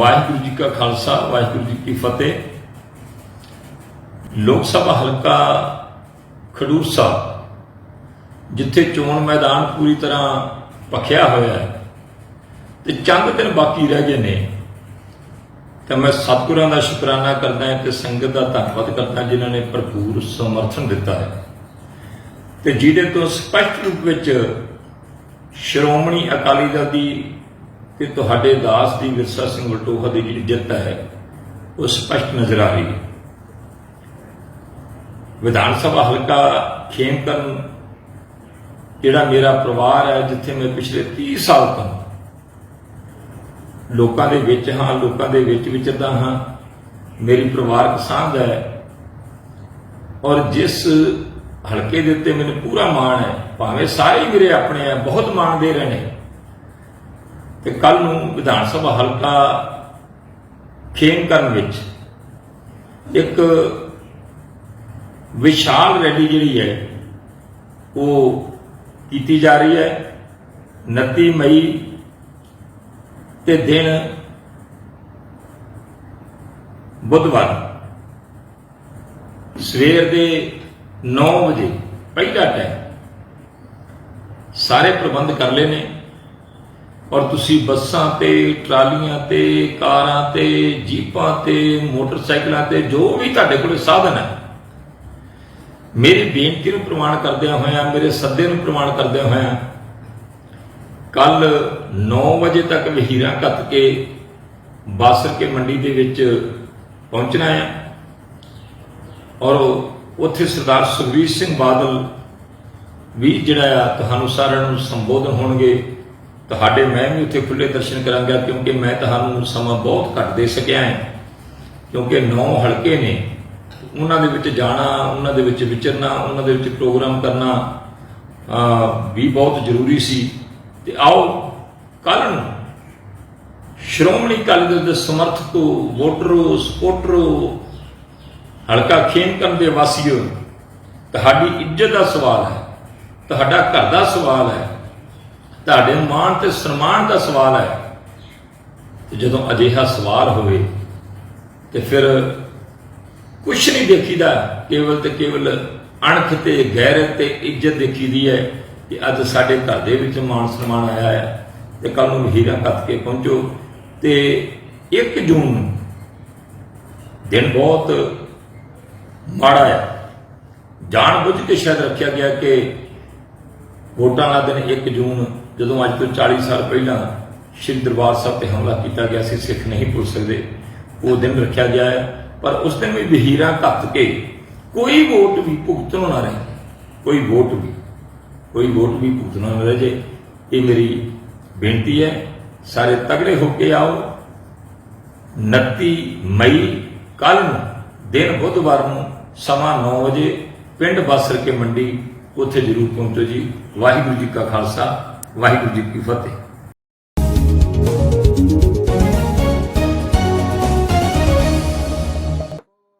ਵਾਹਿਗੁਰੂ ਜੀ ਕਾ ਖਾਲਸਾ, ਵਾਹਿਗੁਰੂ ਜੀ ਕੀ ਫਤਿਹ। ਲੋਕ ਸਭਾ ਹਲਕਾ ਖਡੂਰ ਸਾਹਿਬ, ਜਿੱਥੇ ਚੋਣ ਮੈਦਾਨ ਪੂਰੀ ਤਰ੍ਹਾਂ ਪੱਖਿਆ ਹੋਇਆ ਹੈ ਤੇ ਚੰਦ ਦਿਨ ਬਾਕੀ ਰਹਿ ਗਏ ਨੇ। ਤਾਂ ਮੈਂ ਸਤਿਗੁਰਾਂ ਦਾ ਸ਼ੁਕਰਾਨਾ ਕਰਦਾ ਹਾਂ ਤੇ ਸੰਗਤ ਦਾ ਧੰਨਵਾਦ ਕਰਦਾ ਜਿਨ੍ਹਾਂ ਨੇ ਭਰਪੂਰ ਸਮਰਥਨ ਦਿੱਤਾ ਹੈ। ਤੇ ਜਿਹਦੇ ਤੋਂ ਸਪਸ਼ਟ ਰੂਪ ਵਿੱਚ ਸ਼੍ਰੋਮਣੀ ਅਕਾਲੀ ਦਲ ਦੀ ਕਿ ਤੁਹਾਡੇ ਦਾਸ ਦੀ ਵਿਰਸਾ ਸਿੰਘ ਵਲਟੋਹਾ ਦੀ ਜਿਹੜੀ ਜਿੱਤ ਹੈ, ਉਹ ਸਪਸ਼ਟ ਨਜ਼ਰ ਆ ਰਹੀ ਹੈ। ਵਿਧਾਨ ਸਭਾ ਹਲਕਾ ਖੇਮਕਰਨ ਜਿਹੜਾ ਮੇਰਾ ਪਰਿਵਾਰ ਹੈ, ਜਿੱਥੇ ਮੈਂ ਪਿਛਲੇ 30 ਸਾਲ ਤੋਂ ਲੋਕਾਂ ਦੇ ਵਿੱਚ ਹਾਂ, ਲੋਕਾਂ ਦੇ ਵਿੱਚ ਵਿਚਰਦਾ ਹਾਂ, ਮੇਰੀ ਪਰਿਵਾਰਕ ਸਾਂਝ ਹੈ। ਔਰ ਜਿਸ ਹਲਕੇ ਦੇ ਉੱਤੇ ਮੈਨੂੰ ਪੂਰਾ ਮਾਣ ਹੈ, ਭਾਵੇਂ ਸਾਰੇ ਮੇਰੇ ਆਪਣੇ ਆ ਬਹੁਤ ਮਾਣ ਦੇ ਰਹੇ ਨੇ ਤੇ ਕੱਲ ਨੂੰ ਵਿਧਾਨ ਸਭਾ ਹਲਕਾ ਖੇਮਕਰਨ ਵਿੱਚ ਇੱਕ ਵਿਸ਼ਾਲ ਰੈਲੀ ਜਿਹੜੀ ਹੈ, ਉਹ ਕੀਤੀ ਜਾ ਰਹੀ ਹੈ। 29 ਮਈ ਤੇ ਦਿਨ ਬੁੱਧਵਾਰ, ਸਵੇਰ ਦੇ 9 ਵਜੇ, ਪਹਿਲਾ ਟਾਈਮ ਸਾਰੇ ਪ੍ਰਬੰਧ ਕਰ ਲਏ ਨੇ। ਔਰ ਤੁਸੀਂ ਬੱਸਾਂ ਤੇ, ਟਰਾਲੀਆਂ ਤੇ, ਕਾਰਾਂ ਤੇ, ਜੀਪਾਂ ਤੇ, ਮੋਟਰਸਾਈਕਲਾਂ ਤੇ, ਜੋ ਵੀ ਤੁਹਾਡੇ ਕੋਲ ਸਾਧਨ ਹੈ। ਮੇਰੀ ਬੇਨਤੀ ਨੂੰ ਪ੍ਰਮਾਣ ਕਰਦਿਆਂ ਹੋਇਆਂ, ਮੇਰੇ ਸੱਦੇ ਨੂੰ ਪ੍ਰਮਾਣ ਕਰਦਿਆਂ ਹੋਇਆਂ, ਕੱਲ 9 ਵਜੇ ਤੱਕ ਵਹੀਰਾਂ ਕੱਤ ਕੇ ਬਾਸਰ ਕੇ ਮੰਡੀ ਦੇ ਵਿੱਚ ਪਹੁੰਚਣਾ ਹੈ। ਔਰ ਉੱਥੇ ਸਰਦਾਰ ਸੁਖਬੀਰ ਸਿੰਘ ਬਾਦਲ ਵੀ ਜਿਹੜਾ ਆ, ਤੁਹਾਨੂੰ ਸਾਰਿਆਂ ਨੂੰ ਸੰਬੋਧਨ ਹੋਣਗੇ। ਤੁਹਾਡੇ ਮੈਂ ਵੀ ਉੱਥੇ ਖੁੱਲੇ ਦਰਸ਼ਨ ਕਰਾਂਗਾ ਕਿਉਂਕਿ ਮੈਂ ਤੁਹਾਨੂੰ ਸਮਾਂ ਬਹੁਤ ਘੱਟ ਦੇ ਸਕਿਆ ਹਾਂ। ਕਿਉਂਕਿ ਨੌ ਹਲਕੇ ਨੇ। ਉਹਨਾਂ ਦੇ ਵਿੱਚ ਜਾਣਾ, ਉਹਨਾਂ ਦੇ ਵਿੱਚ ਵਿਚਰਨਾ, ਉਹਨਾਂ ਦੇ ਵਿੱਚ ਪ੍ਰੋਗਰਾਮ ਕਰਨਾ ਵੀ ਬਹੁਤ ਜ਼ਰੂਰੀ ਸੀ। ਤੇ ਆਓ ਕੱਲ ਨੂੰ ਸ਼੍ਰੋਮਣੀ ਅਕਾਲੀ ਦਲ ਦੇ ਸਮਰਥਕੋ ਵੋਟਰੋ ਸਪੋਰਟਰੋ ਹਲਕਾ ਖੇਮਕਰਨ ਦੇ ਵਾਸੀਓ, ਤੁਹਾਡੀ ਇੱਜ਼ਤ ਦਾ ਸਵਾਲ ਹੈ, ਤੁਹਾਡਾ ਘਰ ਦਾ ਸਵਾਲ ਹੈ ਤੁਹਾਡੇ ਮਾਣ ਤੇ ਸਨਮਾਨ ਦਾ ਸਵਾਲ ਹੈ। ਤੇ ਜਦੋਂ ਅਜਿਹਾ ਸਵਾਲ ਹੋਵੇ, ਤੇ ਫਿਰ ਕੁਛ ਨਹੀਂ ਦੇਖੀਦਾ। ਕੇਵਲ ਤੇ ਕੇਵਲ ਅਣਖ ਤੇ ਗੈਰਤ ਤੇ ਇੱਜ਼ਤ ਦੇਖੀਦੀ ਹੈ ਕਿ ਅੱਜ ਸਾਡੇ ਘਰ ਦੇ ਵਿੱਚ ਮਾਣ ਸਨਮਾਨ ਆਇਆ ਹੈ ਤੇ ਕੱਲ ਨੂੰ ਹੀਰਾ ਕੱਤ ਕੇ ਪਹੁੰਚੋ। ਤੇ 1 ਜੂਨ ਨੂੰ ਦਿਨ ਬਹੁਤ ਮਾੜਾ ਹੈ। ਜਾਣ ਬੁੱਝ ਕੇ ਸ਼ਾਇਦ ਰੱਖਿਆ ਗਿਆ ਕਿ ਵੋਟਾਂ ਦਾ ਦਿਨ 1 ਜੂਨ, ਜਦੋਂ ਅੱਜ ਤੋਂ 40 ਸਾਲ ਪਹਿਲਾਂ ਸ਼੍ਰੀ ਦਰਬਾਰ ਸਾਹਿਬ ਤੇ ਹਮਲਾ ਕੀਤਾ ਗਿਆ ਸੀ, ਸਿੱਖ ਨਹੀਂ ਭੁੱਲ ਸਕਦੇ। ਉਹ ਦਿਨ ਰੱਖਿਆ ਗਿਆ ਹੈ, ਪਰ ਉਸ ਦਿਨ ਵੀ ਵਹੀਰਾਂ ਕੱਤ ਕੇ ਕੋਈ ਵੋਟ ਵੀ ਭੁਗਤਣ ਨਾ ਰਹੇ ਕੋਈ ਵੋਟ ਵੀ, ਕੋਈ ਵੋਟ ਵੀ ਭੁਗਤਣਾ ਨਾ ਰਹੇ ਜੇ। ਇਹ ਮੇਰੀ ਬੇਨਤੀ ਹੈ, ਸਾਰੇ ਤਗੜੇ ਹੋ ਕੇ ਆਓ। 29 ਮਈ ਕੱਲ ਨੂੰ, ਦਿਨ ਬੁੱਧਵਾਰ ਨੂੰ ਸਮਾਂ 9 ਵਜੇ, ਪਿੰਡ ਬਾਸਰ ਕੇ ਮੰਡੀ ਉੱਥੇ ਜ਼ਰੂਰ ਪਹੁੰਚੋ ਜੀ। ਵਾਹਿਗੁਰੂ ਜੀ ਕਾ ਖਾਲਸਾ ਵਾਹਿਗੁਰੂ ਜੀ ਕੀ ਫਤਿਹ।